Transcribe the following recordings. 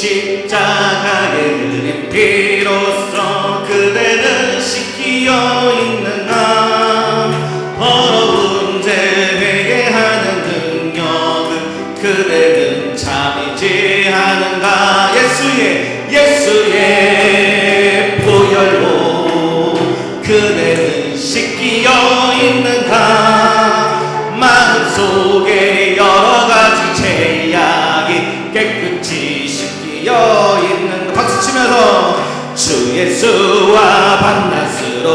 십자가의 은혜 피로써 그대는 시키어 있는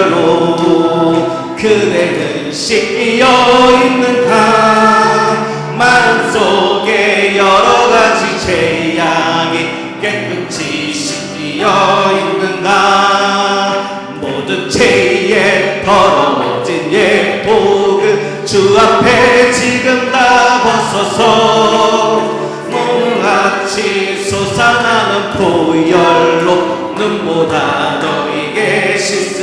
자로 그대는 씌여 있는 가만 속에 여러 가지 재앙이 깨끗이 씌여 있는가 모든 죄에 더러워진 예 복을 주 앞에 지금 다 벗어서 몸같이 솟아나는 포열로 눈보다 너에게 씻어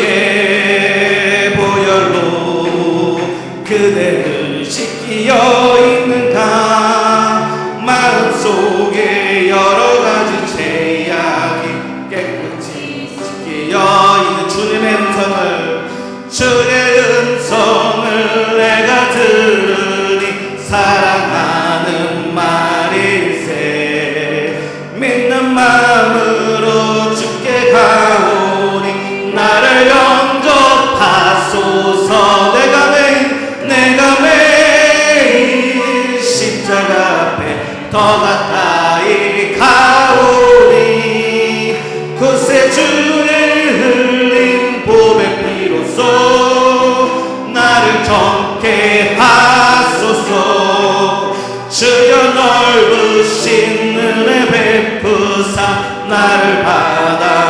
예수의 보혈로 그대를 씻기어 있는가? 마음속에 여러 가지 죄악이 깨끗이 씻기어 있는 주님의 음성을 주님 주사 나를 받아.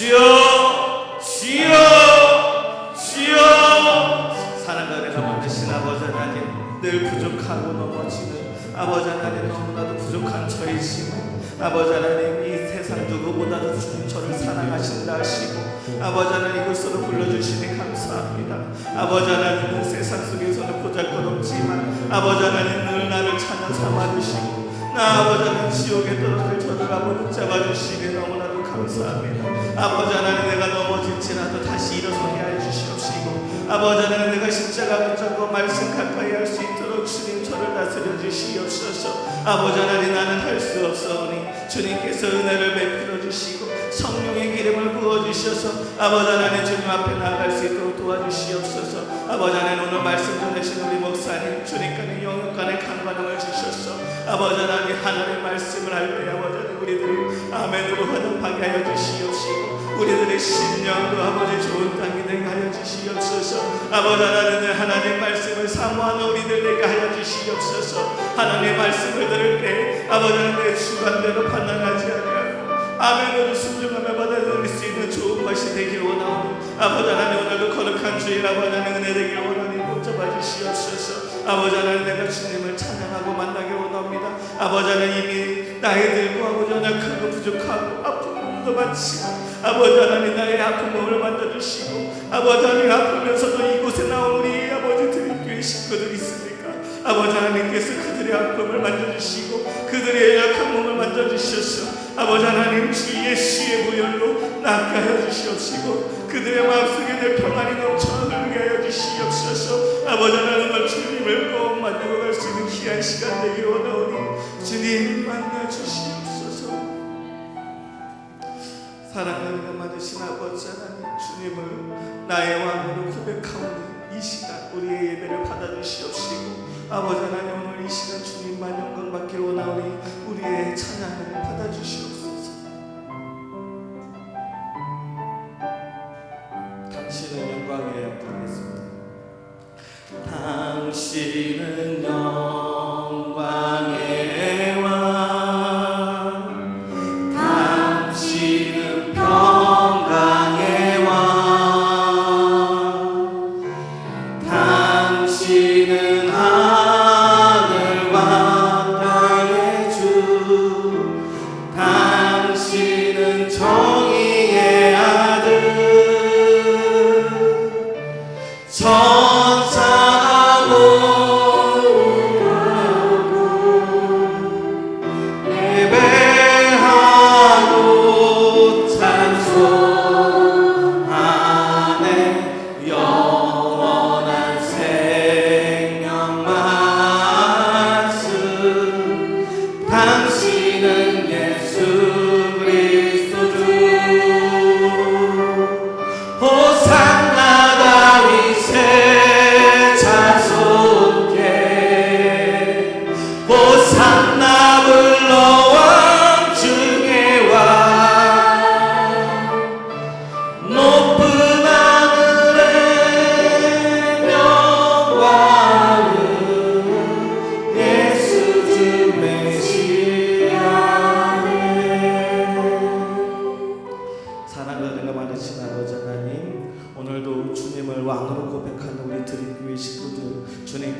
주여 주여 주여 사랑하는 하나님 아버지 하나님 늘 부족하고 넘어지는 아버지 하나님 너무나도 부족한 저이시고 아버지 하나님 이 세상 누구보다도 주님 저를 사랑하신다 하시고 아버지 하나님 이곳으로 불러주시니 감사합니다. 아버지 하나님은 세상 속에서는 보잘것없지만 아버지 하나님 늘 나를 찾아 삼아주시고 나 아버지 하나님 지옥에 떨어질 저를 아버지 붙잡아주시니 너무나도 감사합니다. 아버지 하나님 내가 넘어질지라도 다시 일어서게 해주시옵시고 아버지 하나님 내가 십자가 붙잡고 말씀 가까이 할 수 있도록 주님 저를 다스려 주시옵소서. 아버지 하나님 나는 할 수 없사오니 주님께서 은혜를 베풀어 주시고 성령의 기름을 부어 주셔서 아버지 하나님 주님 앞에 나아갈 수 있도록 도와주시옵소서. 아버지 하나님 오늘 말씀 전해신 우리 목사님 주님과의 영역간의 강관함을 주셔서 아버지 하나님 하나님의 말씀을 할 때 아버지 하나님 우리들이 아멘으로 화답하게 하여 주시옵시고 우리들의 심령도 아버지 좋은 땅이 되게 하여 주시옵소서. 아버지 하나님 하나님 말씀을 사모하는 우리들 되게 하여 주시옵소서. 하나님의 말씀을 들을 때 아버지 하나님의 주관대로 판단하지 아니하고. 아멘으로 순종하며 받아들일 수 있는 좋은 것이 되길 원하오니 아버지 하나님 오늘도 거룩한 주일 아버지 하나님 은혜 되길 원하니 붙잡아 주시옵소서. 아버지 하나님 내가 주님을 찬양하고 만나 기 원합니다. 아버지 하나님 이미 나이 들고 아버지 하나님 크고 부족하고 아픈 몸도 많지만 아버지 하나님 나의 아픈 몸을 만져주시고 아버지 하나님 아프면서도 이곳에 나온 우리 아버지 드림교회 식구들 있습니까? 아버지 하나님께서 그들의 아픔을 만져주시고 그들의 약한 몸을 만져주셔서 아버지 하나님 주 예수의 무혈로 낫게 하여 주시옵시고 그들의 마음속에 내 평안이 넘쳐 하여 주시옵소서 아버지 하나님 주님을 꼭 만나고 갈 수 있는 귀한 시간 되길 원하오니 주님 만나 주시옵소서. 사랑하는 많으신 아버지 하나님 주님을 나의 왕으로 고백하오니 이 시간 우리의 예배를 받아주시옵시고 아버지 하나님 오늘 이 시간 주님만 영광 받길 원하오니 우리의 찬양을 받아주시옵소서. 당신은 영광에 가겠습니다. 당신은 영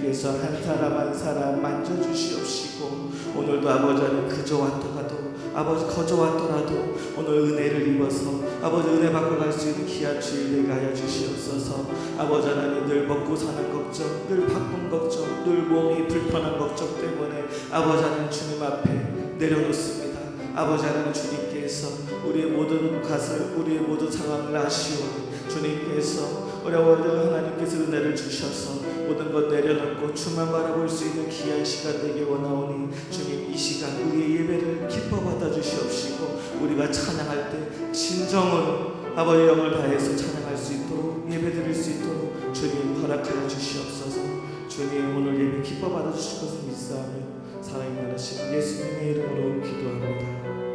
하나님께서 한 사람 한 사람 만져주시옵시고 오늘도 아버지 하나 그저 왔더라도 아버지 거저 왔더라도 오늘 은혜를 입어서 아버지 은혜 받고 갈 수 있는 귀한 주일 되게 하여 주시옵소서. 아버지 하나님 늘 먹고 사는 걱정 늘 바쁜 걱정 늘 몸이 불편한 걱정 때문에 아버지 하나님 주님 앞에 내려놓습니다. 아버지 하나님 주님께서 우리의 모든 것을 우리의 모든 상황을 아시오니 주님께서 아버지 하나님께서 은혜를 주셔서 모든 것 내려놓고 주만 바라볼 수 있는 귀한 시간 되게 원하오니 주님 이 시간 우리의 예배를 기뻐 받아 주시옵시고 우리가 찬양할 때 진정으로 아버지 영을 다해서 찬양할 수 있도록 예배 드릴 수 있도록 주님 허락하여 주시옵소서. 주님 오늘 예배 기뻐 받아 주실 것을 믿사하며 사랑이 많으신 예수님의 이름으로 기도합니다